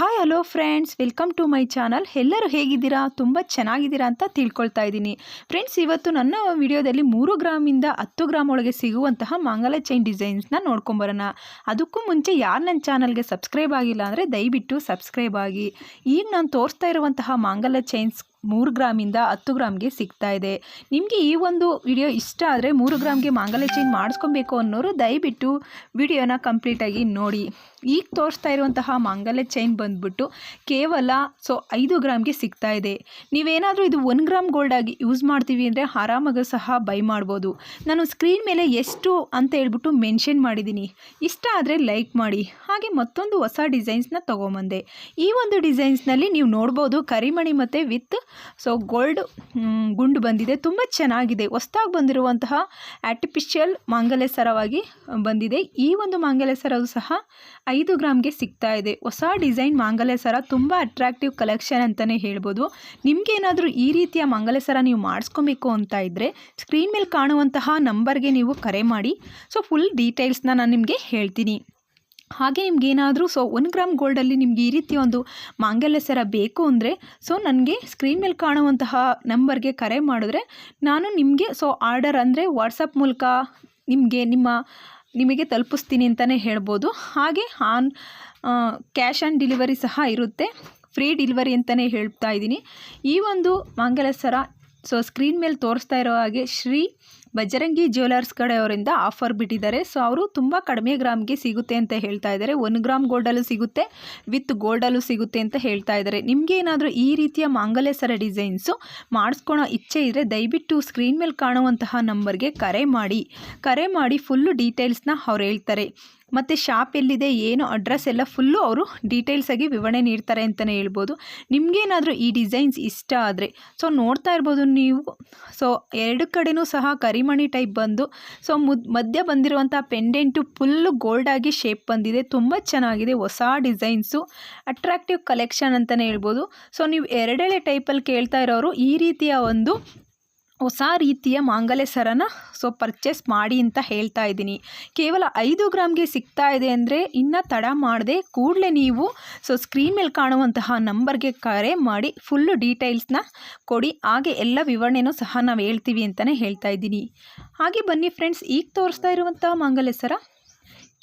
Hi hello friends welcome to my channel ಎಲ್ಲರೂ ಹೇಗಿದ್ದೀರಾ? ತುಂಬ ಚೆನ್ನಾಗಿದ್ದೀರಾ ಅಂತ ತಿಳ್ಕೊಳ್ತಾ ಇದ್ದೀನಿ. ಫ್ರೆಂಡ್ಸ್ ಇವತ್ತು ನನ್ನ ವಿಡಿಯೋದಲ್ಲಿ ಮೂರು ಗ್ರಾಮಿಂದ ಹತ್ತು ಗ್ರಾಮ್ ಒಳಗೆ ಸಿಗುವಂತಹ ಮಂಗಲ ಚೈನ್ ಡಿಸೈನ್ಸ್ನ ನೋಡ್ಕೊಂಬರೋಣ. ಅದಕ್ಕೂ ಮುಂಚೆ ಯಾರು ನನ್ನ ಚಾನಲ್ಗೆ ಸಬ್ಸ್ಕ್ರೈಬ್ ಆಗಿಲ್ಲ ಅಂದರೆ ದಯವಿಟ್ಟು ಸಬ್ಸ್ಕ್ರೈಬ್ ಆಗಿ. ಈಗ ನಾನು ತೋರಿಸ್ತಾ ಇರುವಂತಹ ಮಾಂಗಲ ಚೈನ್ಸ್ ಮೂರು ಗ್ರಾಮಿಂದ ಹತ್ತು ಗ್ರಾಮ್ಗೆ ಸಿಗ್ತಾ ಇದೆ. ನಿಮಗೆ ಈ ಒಂದು ವಿಡಿಯೋ ಇಷ್ಟ ಆದರೆ ಮೂರು ಗ್ರಾಮ್ಗೆ ಮಾಂಗಲ್ಯ ಚೈನ್ ಮಾಡಿಸ್ಕೊಬೇಕು ಅನ್ನೋರು ದಯವಿಟ್ಟು ವಿಡಿಯೋನ ಕಂಪ್ಲೀಟಾಗಿ ನೋಡಿ. ಈಗ ತೋರಿಸ್ತಾ ಇರುವಂತಹ ಮಾಂಗಲ್ಯ ಚೈನ್ ಬಂದ್ಬಿಟ್ಟು ಕೇವಲ ಸೊ ಐದು ಗ್ರಾಮ್ಗೆ ಸಿಗ್ತಾ ಇದೆ. ನೀವೇನಾದರೂ ಇದು ಒನ್ ಗ್ರಾಮ್ ಗೋಲ್ಡ್ ಆಗಿ ಯೂಸ್ ಮಾಡ್ತೀವಿ ಅಂದರೆ ಆರಾಮಾಗಿ ಸಹ ಬೈ ಮಾಡ್ಬೋದು. ನಾನು ಸ್ಕ್ರೀನ್ ಮೇಲೆ ಎಷ್ಟು ಅಂತ ಹೇಳ್ಬಿಟ್ಟು ಮೆನ್ಷನ್ ಮಾಡಿದ್ದೀನಿ. ಇಷ್ಟ ಆದರೆ ಲೈಕ್ ಮಾಡಿ. ಹಾಗೆ ಮತ್ತೊಂದು ಹೊಸ ಡಿಸೈನ್ಸ್ನ ತೊಗೊಂಬಂದೆ. ಈ ಒಂದು ಡಿಸೈನ್ಸ್ನಲ್ಲಿ ನೀವು ನೋಡ್ಬೋದು ಕರಿಮಣಿ ಮತ್ತು ವಿತ್ ಸೊ ಗೋಲ್ಡ್ ಗುಂಡು ಬಂದಿದೆ. ತುಂಬ ಚೆನ್ನಾಗಿದೆ. ಹೊಸ್ದಾಗಿ ಬಂದಿರುವಂತಹ ಆರ್ಟಿಫಿಷಿಯಲ್ ಮಾಂಗಲ್ಯ ಸರವಾಗಿ ಬಂದಿದೆ. ಈ ಒಂದು ಮಾಂಗಲ್ಯ ಸರವು ಸಹ ಐದು ಗ್ರಾಮ್ಗೆ ಸಿಗ್ತಾ ಇದೆ. ಹೊಸ ಡಿಸೈನ್ ಮಾಂಗಲ್ಯ ಸರ ತುಂಬ ಅಟ್ರಾಕ್ಟಿವ್ ಕಲೆಕ್ಷನ್ ಅಂತಲೇ ಹೇಳ್ಬೋದು. ನಿಮಗೇನಾದರೂ ಈ ರೀತಿಯ ಮಾಂಗಲ್ಯ ಸರ ನೀವು ಮಾಡಿಸ್ಕೊಬೇಕು ಅಂತ ಇದ್ದರೆ ಸ್ಕ್ರೀನ್ ಮೇಲೆ ಕಾಣುವಂತಹ ನಂಬರ್ಗೆ ನೀವು ಕರೆ ಮಾಡಿ. ಸೊ ಫುಲ್ ಡೀಟೇಲ್ಸ್ನ ನಾನು ನಿಮಗೆ ಹೇಳ್ತೀನಿ. ಹಾಗೆ ನಿಮಗೇನಾದರೂ ಸೊ ಒನ್ ಗ್ರಾಮ್ ಗೋಲ್ಡಲ್ಲಿ ನಿಮ್ಗೆ ಈ ರೀತಿ ಒಂದು ಮಾಂಗಲ್ಯ ಸರ ಬೇಕು ಅಂದರೆ ಸೊ ನನಗೆ ಸ್ಕ್ರೀನ್ ಮೇಲೆ ಕಾಣುವಂತಹ ನಂಬರ್ಗೆ ಕರೆ ಮಾಡಿದ್ರೆ, ನಾನು ನಿಮಗೆ ಸೊ ಆರ್ಡರ್ ಅಂದರೆ ವಾಟ್ಸಪ್ ಮೂಲಕ ನಿಮಗೆ ನಿಮ್ಮ, ನಿಮಗೆ ತಲುಪಿಸ್ತೀನಿ ಅಂತಲೇ ಹೇಳ್ಬೋದು. ಹಾಗೆ ಆನ್ ಕ್ಯಾಶ್ ಆನ್ ಡೆಲಿವರಿ ಸಹ ಇರುತ್ತೆ. ಫ್ರೀ ಡೆಲಿವರಿ ಅಂತಲೇ ಹೇಳ್ತಾ ಇದ್ದೀನಿ. ಈ ಒಂದು ಮಾಂಗಲ್ಯ ಸರ ಸೊ ಸ್ಕ್ರೀನ್ ಮೇಲೆ ತೋರಿಸ್ತಾ ಇರೋ ಹಾಗೆ ಶ್ರೀ ಬಜರಂಗಿ ಜ್ಯುವೆಲರ್ಸ್ ಕಡೆಯವರಿಂದ ಆಫರ್ ಬಿಟ್ಟಿದ್ದಾರೆ. ಸೊ, ಅವರು ತುಂಬ ಕಡಿಮೆ ಗ್ರಾಮ್ಗೆ ಸಿಗುತ್ತೆ ಅಂತ ಹೇಳ್ತಾ ಇದ್ದಾರೆ. ಒನ್ ಗ್ರಾಮ್ ಗೋಲ್ಡಲ್ಲೂ ಸಿಗುತ್ತೆ, ವಿತ್ ಗೋಲ್ಡಲ್ಲೂ ಸಿಗುತ್ತೆ ಅಂತ ಹೇಳ್ತಾ ಇದ್ದಾರೆ. ನಿಮಗೆ ಏನಾದರೂ ಈ ರೀತಿಯ ಮಾಂಗಲ್ಯ ಸರ ಡಿಸೈನ್ಸು ಮಾಡಿಸ್ಕೊಳೋ ಇಚ್ಛೆ ಇದ್ದರೆ ದಯವಿಟ್ಟು ಸ್ಕ್ರೀನ್ ಮೇಲೆ ಕಾಣುವಂತಹ ನಂಬರ್ಗೆ ಕರೆ ಮಾಡಿ. ಕರೆ ಮಾಡಿ ಫುಲ್ಲು ಡೀಟೇಲ್ಸ್ನ ಅವ್ರು ಹೇಳ್ತಾರೆ. ಮತ್ತು ಶಾಪ್ ಎಲ್ಲಿದೆ, ಏನು ಅಡ್ರೆಸ್ ಎಲ್ಲ ಫುಲ್ಲು ಅವರು ಡೀಟೇಲ್ಸಾಗಿ ವಿವರಣೆ ನೀಡ್ತಾರೆ ಅಂತಲೇ ಹೇಳ್ಬೋದು. ನಿಮಗೇನಾದರೂ ಈ ಡಿಸೈನ್ಸ್ ಇಷ್ಟ ಆದರೆ ಸೊ ನೋಡ್ತಾ ಇರ್ಬೋದು ನೀವು. ಸೊ ಎರಡು ಕಡೆಯೂ ಸಹ ಕರಿಮಣಿ ಟೈಪ್ ಬಂದು ಸೊ ಮುದ್ ಮಧ್ಯ ಬಂದಿರುವಂಥ ಪೆಂಡೆಂಟು ಫುಲ್ಲು ಗೋಲ್ಡಾಗಿ ಶೇಪ್ ಬಂದಿದೆ. ತುಂಬ ಚೆನ್ನಾಗಿದೆ, ಹೊಸ ಡಿಸೈನ್ಸು ಅಟ್ರಾಕ್ಟಿವ್ ಕಲೆಕ್ಷನ್ ಅಂತಲೇ ಹೇಳ್ಬೋದು. ಸೊ ನೀವು ಎರಡೆಳೆ ಟೈಪಲ್ಲಿ ಕೇಳ್ತಾ ಇರೋರು ಈ ರೀತಿಯ ಒಂದು ಹೊಸ ರೀತಿಯ ಮಾಂಗಲ್ಯ ಸರನ ಸೊ ಪರ್ಚೇಸ್ ಮಾಡಿ ಅಂತ ಹೇಳ್ತಾ ಇದ್ದೀನಿ. ಕೇವಲ ಐದು ಗ್ರಾಮ್ಗೆ ಸಿಗ್ತಾ ಇದೆ ಅಂದರೆ ಇನ್ನು ತಡ ಮಾಡದೆ ಕೂಡಲೇ ನೀವು ಸೊ ಸ್ಕ್ರೀನ್ ಮೇಲೆ ಕಾಣುವಂತಹ ನಂಬರ್ಗೆ ಕರೆ ಮಾಡಿ ಫುಲ್ಲು ಡೀಟೇಲ್ಸ್ನ ಕೊಡಿ. ಹಾಗೆ ಎಲ್ಲ ವಿವರಣೆನೂ ಸಹ ನಾವು ಹೇಳ್ತೀವಿ ಅಂತಲೇ ಹೇಳ್ತಾ ಇದ್ದೀನಿ. ಹಾಗೆ ಬನ್ನಿ ಫ್ರೆಂಡ್ಸ್ ಈಗ ತೋರಿಸ್ತಾ ಇರುವಂಥ ಮಾಂಗಲ್ಯ ಸರ.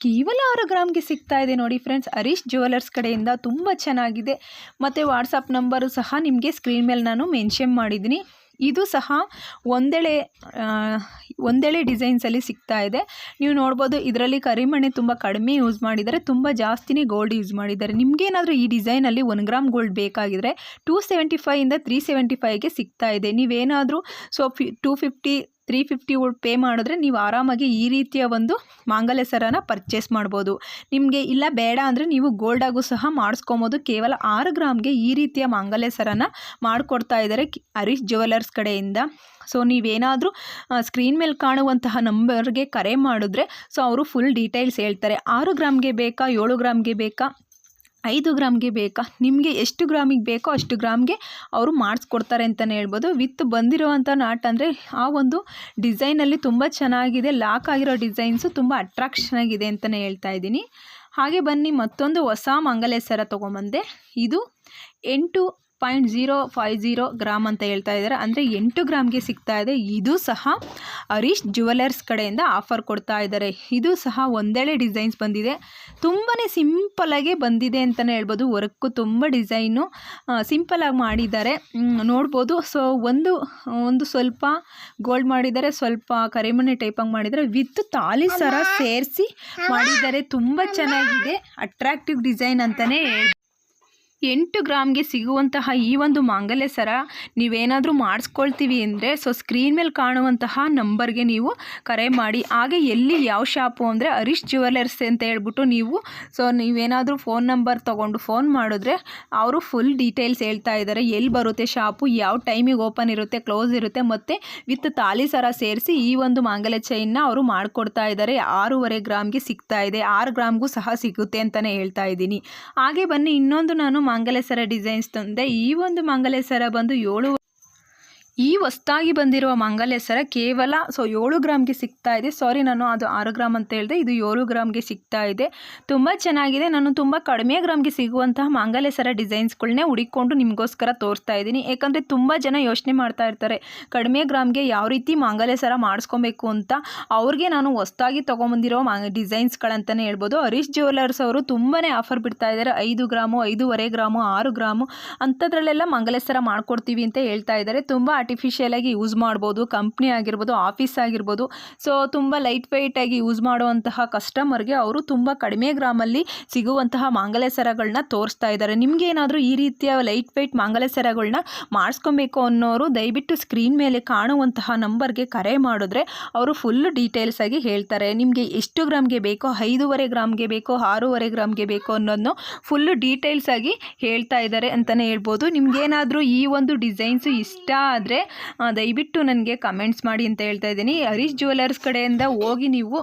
ಕೇವಲ ಆರು ಗ್ರಾಮ್ಗೆ ಸಿಗ್ತಾ ಇದೆ ನೋಡಿ ಫ್ರೆಂಡ್ಸ್ ಹರೀಶ್ ಜುವೆಲರ್ಸ್ ಕಡೆಯಿಂದ ತುಂಬ ಚೆನ್ನಾಗಿದೆ. ಮತ್ತು ವಾಟ್ಸಪ್ ನಂಬರು ಸಹ ನಿಮಗೆ ಸ್ಕ್ರೀನ್ ಮೇಲೆ ನಾನು ಮೆನ್ಷನ್ ಮಾಡಿದ್ದೀನಿ. ಇದು ಸಹ ಒಂದೆಳೆ ಒಂದೆಳೆ ಡಿಸೈನ್ಸಲ್ಲಿ ಸಿಗ್ತಾ ಇದೆ. ನೀವು ನೋಡ್ಬೋದು ಇದರಲ್ಲಿ ಕರಿಮಣೆ ತುಂಬ ಕಡಿಮೆ ಯೂಸ್ ಮಾಡಿದರೆ ತುಂಬ ಜಾಸ್ತಿನೇ ಗೋಲ್ಡ್ ಯೂಸ್ ಮಾಡಿದ್ದಾರೆ. ನಿಮಗೇನಾದರೂ ಈ ಡಿಸೈನಲ್ಲಿ ಒನ್ ಗ್ರಾಮ್ ಗೋಲ್ಡ್ ಬೇಕಾಗಿದ್ರೆ ಟೂ ಸೆವೆಂಟಿ ಫೈಯಿಂದ ತ್ರೀ ಸೆವೆಂಟಿ ಫೈವ್ಗೆ ಸಿಗ್ತಾ ಇದೆ. ನೀವೇನಾದರೂ ಸೊ ಫಿ two fifty three fifty pay ಮಾಡಿದ್ರೆ ನೀವು ಆರಾಮಾಗಿ ಈ ರೀತಿಯ ಒಂದು ಮಾಂಗಲ್ಯ ಸರನ ಪರ್ಚೇಸ್ ಮಾಡ್ಬೋದು. ನಿಮಗೆ ಇಲ್ಲ ಬೇಡ ಅಂದರೆ ನೀವು ಗೋಲ್ಡಾಗೂ ಸಹ ಮಾಡಿಸ್ಕೊಬೋದು. ಕೇವಲ ಆರು ಗ್ರಾಮ್ಗೆ ಈ ರೀತಿಯ ಮಾಂಗಲ್ಯ ಸರನ ಮಾಡಿಕೊಡ್ತಾ ಇದ್ದಾರೆ ಹರೀಶ್ ಜುವೆಲರ್ಸ್ ಕಡೆಯಿಂದ. ಸೊ ನೀವೇನಾದರೂ ಸ್ಕ್ರೀನ್ ಮೇಲೆ ಕಾಣುವಂತಹ ನಂಬರ್ಗೆ ಕರೆ ಮಾಡಿದ್ರೆ ಸೊ ಅವರು ಫುಲ್ ಡೀಟೇಲ್ಸ್ ಹೇಳ್ತಾರೆ. ಆರು ಗ್ರಾಮ್ಗೆ ಬೇಕಾ, ಏಳು ಗ್ರಾಮ್ಗೆ ಬೇಕಾ? ಐದು ಗ್ರಾಮ್ಗೆ ಬೇಕಾ? ನಿಮಗೆ ಎಷ್ಟು ಗ್ರಾಮಿಗೆ ಬೇಕೋ ಅಷ್ಟು ಗ್ರಾಮ್ಗೆ ಅವರು ಮಾಡಿಸ್ಕೊಡ್ತಾರೆ ಅಂತಲೇ ಹೇಳ್ಬೋದು. ವಿತ್ ಬಂದಿರುವಂಥ ನಾಟ್ ಅಂದರೆ ಆ ಒಂದು ಡಿಸೈನಲ್ಲಿ ತುಂಬ ಚೆನ್ನಾಗಿದೆ, ಲಾಕ್ ಆಗಿರೋ ಡಿಸೈನ್ಸು ತುಂಬ ಅಟ್ರಾಕ್ಷನ್ ಆಗಿದೆ ಅಂತಲೇ ಹೇಳ್ತಾ ಇದ್ದೀನಿ. ಹಾಗೆ ಬನ್ನಿ ಮತ್ತೊಂದು ಹೊಸ ಮಂಗಲೇಶ್ವರ ತೊಗೊಂಬಂದೆ. ಇದು ಎಂಟು point zero five zero gram ಅಂತ ಹೇಳ್ತಾ ಇದ್ದಾರೆ. ಅಂದರೆ ಎಂಟು ಗ್ರಾಮ್ಗೆ ಸಿಗ್ತಾ ಇದೆ. ಇದು ಸಹ ಹರೀಶ್ ಜುವೆಲರ್ಸ್ ಕಡೆಯಿಂದ ಆಫರ್ ಕೊಡ್ತಾ ಇದ್ದಾರೆ. ಇದು ಸಹ ಒಂದೇಳೆ ಡಿಸೈನ್ಸ್ ಬಂದಿದೆ. ತುಂಬಾ ಸಿಂಪಲಾಗೆ ಬಂದಿದೆ ಅಂತಲೇ ಹೇಳ್ಬೋದು. ವರ್ಕು ತುಂಬ ಡಿಸೈನು ಸಿಂಪಲಾಗಿ ಮಾಡಿದ್ದಾರೆ. ನೋಡ್ಬೋದು. ಸೊ, ಒಂದು ಒಂದು ಸ್ವಲ್ಪ ಗೋಲ್ಡ್ ಮಾಡಿದ್ದಾರೆ, ಸ್ವಲ್ಪ ಕರಿಮಣಿ ಟೈಪಾಗಿ ಮಾಡಿದ್ದಾರೆ. ವಿತ್ ತಾಲಿ ಸರ ಸೇರಿಸಿ ಮಾಡಿದ್ದಾರೆ. ತುಂಬ ಚೆನ್ನಾಗಿದೆ. ಅಟ್ರಾಕ್ಟಿವ್ ಡಿಸೈನ್ ಅಂತಲೇ ಹೇಳ್ಬೋದು. ಎಂಟು ಗ್ರಾಮ್ಗೆ ಸಿಗುವಂತಹ ಈ ಒಂದು ಮಾಂಗಲ್ಯ ಸರ ನೀವೇನಾದರೂ ಮಾಡಿಸ್ಕೊಳ್ತೀವಿ ಅಂದರೆ ಸೊ ಸ್ಕ್ರೀನ್ ಮೇಲೆ ಕಾಣುವಂತಹ ನಂಬರ್ಗೆ ನೀವು ಕರೆ ಮಾಡಿ. ಹಾಗೆ ಎಲ್ಲಿ ಯಾವ ಶಾಪು ಅಂದರೆ ಹರೀಶ್ ಜ್ಯುವೆಲರ್ಸ್ ಅಂತ ಹೇಳ್ಬಿಟ್ಟು ನೀವು ಸೊ ನೀವೇನಾದರೂ ಫೋನ್ ನಂಬರ್ ತೊಗೊಂಡು ಫೋನ್ ಮಾಡಿದ್ರೆ ಅವರು ಫುಲ್ ಡೀಟೇಲ್ಸ್ ಹೇಳ್ತಾ ಇದ್ದಾರೆ ಎಲ್ಲಿ ಬರುತ್ತೆ ಶಾಪು, ಯಾವ ಟೈಮಿಗೆ ಓಪನ್ ಇರುತ್ತೆ ಕ್ಲೋಸ್ ಇರುತ್ತೆ ಮತ್ತು ವಿತ್ ತಾಲಿ ಸರ ಸೇರಿಸಿ ಈ ಒಂದು ಮಾಂಗಲ್ಯ ಚೈನ್ನ ಅವರು ಮಾಡಿಕೊಡ್ತಾ ಇದ್ದಾರೆ ಆರೂವರೆ ಗ್ರಾಮ್ಗೆ ಸಿಗ್ತಾ ಇದೆ. ಆರು ಗ್ರಾಮ್ಗೂ ಸಹ ಸಿಗುತ್ತೆ ಅಂತಲೇ ಹೇಳ್ತಾ ಇದ್ದೀನಿ. ಹಾಗೆ ಬನ್ನಿ, ಇನ್ನೊಂದು ನಾನು ಮಾಂಗಲ್ಯ ಸರ ಡಿಸೈನ್ಸ್ ತಂದೆ. ಈ ಒಂದು ಮಾಂಗಲ್ಯ ಸರ ಬಂದು ಏಳು ಈ ಹೊಸ್ತಾಗಿ ಬಂದಿರುವ ಮಾಂಗಲ್ಯ ಸರ ಕೇವಲ, ಸೊ ಏಳು ಗ್ರಾಮ್ಗೆ ಸಿಗ್ತಾ ಇದೆ. ಸಾರಿ, ನಾನು ಅದು ಆರು ಗ್ರಾಮ್ ಅಂತ ಹೇಳಿದೆ. ಇದು ಏಳು ಗ್ರಾಮ್ಗೆ ಸಿಗ್ತಾ ಇದೆ. ತುಂಬ ಚೆನ್ನಾಗಿದೆ. ನಾನು ತುಂಬ ಕಡಿಮೆ ಗ್ರಾಮ್ಗೆ ಸಿಗುವಂತಹ ಮಾಂಗಲ್ಯ ಸರ ಡಿಸೈನ್ಸ್ಗಳನ್ನೇ ಹುಡಿಕೊಂಡು ನಿಮಗೋಸ್ಕರ ತೋರಿಸ್ತಾ ಇದ್ದೀನಿ. ಯಾಕಂದರೆ ತುಂಬ ಜನ ಯೋಚನೆ ಮಾಡ್ತಾ ಇರ್ತಾರೆ, ಕಡಿಮೆ ಗ್ರಾಮ್ಗೆ ಯಾವ ರೀತಿ ಮಾಂಗಲ್ಯ ಸರ ಮಾಡಿಸ್ಕೊಬೇಕು ಅಂತ. ಅವ್ರಿಗೆ ನಾನು ಹೊಸ್ತಾಗಿ ತೊಗೊಂಬಂದಿರೋ ಮಾ ಡಿಸೈನ್ಸ್ಗಳಂತಲೇ ಹೇಳ್ಬೋದು. ಹರೀಶ್ ಜ್ಯುವೆಲರ್ಸ್ ಅವರು ತುಂಬಾ ಆಫರ್ ಬಿಡ್ತಾ ಇದ್ದಾರೆ. ಐದು ಗ್ರಾಮು, ಐದೂವರೆ ಗ್ರಾಮು, ಆರು ಗ್ರಾಮು, ಅಂಥದ್ರಲ್ಲೆಲ್ಲ ಮಾಂಗಲ್ಯ ಸರ ಮಾಡ್ಕೊಡ್ತೀವಿ ಅಂತ ಹೇಳ್ತಾ ಇದ್ದಾರೆ. ತುಂಬ ಆರ್ಟಿಫಿಷಿಯಲ್ ಆಗಿ ಯೂಸ್ ಮಾಡ್ಬೋದು ಕಂಪ್ನಿ ಆಗಿರ್ಬೋದು ಆಫೀಸ್ ಆಗಿರ್ಬೋದು. ಸೊ ತುಂಬ ಲೈಟ್ ವೆಯ್ಟ್ ಆಗಿ ಯೂಸ್ ಮಾಡುವಂತಹ ಕಸ್ಟಮರ್ಗೆ ಅವರು ತುಂಬ ಕಡಿಮೆ ಗ್ರಾಮಲ್ಲಿ ಸಿಗುವಂತಹ ಮಾಂಗಲ್ಯ ಸರಗಳನ್ನ ತೋರಿಸ್ತಾ ಇದ್ದಾರೆ. ನಿಮಗೇನಾದರೂ ಈ ರೀತಿಯ ಲೈಟ್ ವೆಯ್ಟ್ ಮಾಂಗಲ್ಯ ಸರಗಳನ್ನ ಮಾಡಿಸ್ಕೊಬೇಕು ಅನ್ನೋರು ದಯವಿಟ್ಟು ಸ್ಕ್ರೀನ್ ಮೇಲೆ ಕಾಣುವಂತಹ ನಂಬರ್ಗೆ ಕರೆ ಮಾಡಿದ್ರೆ ಅವರು ಫುಲ್ ಡೀಟೇಲ್ಸ್ ಆಗಿ ಹೇಳ್ತಾರೆ. ನಿಮಗೆ ಎಷ್ಟು ಗ್ರಾಮ್ಗೆ ಬೇಕೋ, ಐದೂವರೆ ಗ್ರಾಮ್ಗೆ ಬೇಕೋ, ಆರೂವರೆ ಗ್ರಾಮ್ಗೆ ಬೇಕೋ ಅನ್ನೋದನ್ನು ಫುಲ್ಲು ಡೀಟೇಲ್ಸ್ ಆಗಿ ಹೇಳ್ತಾ ಇದ್ದಾರೆ ಅಂತಲೇ ಹೇಳ್ಬೋದು. ನಿಮ್ಗೇನಾದರೂ ಈ ಒಂದು ಡಿಸೈನ್ಸು ಇಷ್ಟ ಆದರೆ ದಯವಿಟ್ಟು ನನಗೆ ಕಮೆಂಟ್ಸ್ ಮಾಡಿ ಅಂತ ಹೇಳ್ತಾ ಇದ್ದೀನಿ. ಹರೀಶ್ ಜುವೆಲರ್ಸ್ ಕಡೆಯಿಂದ ಹೋಗಿ ನೀವು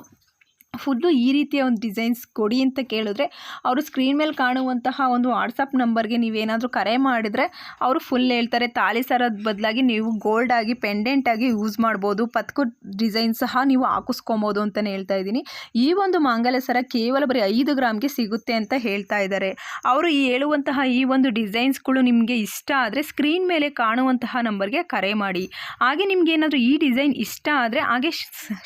ಫುಲ್ಲು ಈ ರೀತಿಯ ಒಂದು ಡಿಸೈನ್ಸ್ ಕೊಡಿ ಅಂತ ಕೇಳಿದ್ರೆ, ಅವರು ಸ್ಕ್ರೀನ್ ಮೇಲೆ ಕಾಣುವಂತಹ ಒಂದು ವಾಟ್ಸಪ್ ನಂಬರ್ಗೆ ನೀವೇನಾದರೂ ಕರೆ ಮಾಡಿದರೆ, ಅವರು ಫುಲ್ ಹೇಳ್ತಾರೆ ತಾಳಿ ಸರದ ಬದಲಾಗಿ ನೀವು ಗೋಲ್ಡ್ ಆಗಿ ಪೆಂಡೆಂಟ್ ಆಗಿ ಯೂಸ್ ಮಾಡ್ಬೋದು, ಪತ್ಕು ಡಿಸೈನ್ ಸಹ ನೀವು ಹಾಕಿಸ್ಕೊಬೋದು ಅಂತಲೇ ಹೇಳ್ತಾ ಇದ್ದೀನಿ. ಈ ಒಂದು ಮಾಂಗಲ್ಯ ಸರ ಕೇವಲ ಬರೀ ಐದು ಗ್ರಾಮ್ಗೆ ಸಿಗುತ್ತೆ ಅಂತ ಹೇಳ್ತಾ ಇದ್ದಾರೆ. ಅವರು ಈ ಹೇಳುವಂತಹ ಈ ಒಂದು ಡಿಸೈನ್ಸ್ಗಳು ನಿಮಗೆ ಇಷ್ಟ ಆದರೆ ಸ್ಕ್ರೀನ್ ಮೇಲೆ ಕಾಣುವಂತಹ ನಂಬರ್ಗೆ ಕರೆ ಮಾಡಿ. ಹಾಗೆ ನಿಮಗೇನಾದರೂ ಈ ಡಿಸೈನ್ ಇಷ್ಟ ಆದರೆ ಹಾಗೆ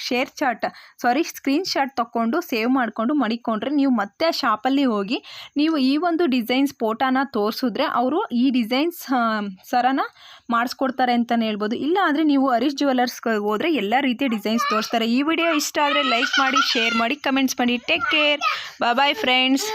share chat sorry screenshot ತಗೊಂಡು ಸೇವ್ ಮಾಡಿಕೊಂಡು, ಮಡಿಕೊಂಡ್ರೆ ನೀವು ಮತ್ತೆ ಆ ಶಾಪಲ್ಲಿ ಹೋಗಿ ನೀವು ಈ ಒಂದು ಡಿಸೈನ್ಸ್ ಫೋಟೋನ ತೋರಿಸಿದ್ರೆ ಅವರು ಈ ಡಿಸೈನ್ಸ್ ಸರನ ಮಾಡಿಸ್ಕೊಡ್ತಾರೆ ಅಂತಲೇ ಹೇಳ್ಬೋದು. ಇಲ್ಲ ಅಂದರೆ ನೀವು ಹರೀಶ್ ಜ್ಯುವೆಲರ್ಸ್ಗೆ ಹೋದರೆ ಎಲ್ಲ ರೀತಿಯ ಡಿಸೈನ್ಸ್ ತೋರಿಸ್ತಾರೆ. ಈ ವಿಡಿಯೋ ಇಷ್ಟ ಆದರೆ ಲೈಕ್ ಮಾಡಿ ಶೇರ್ ಮಾಡಿ ಕಮೆಂಟ್ಸ್ ಮಾಡಿ. Take care bye friends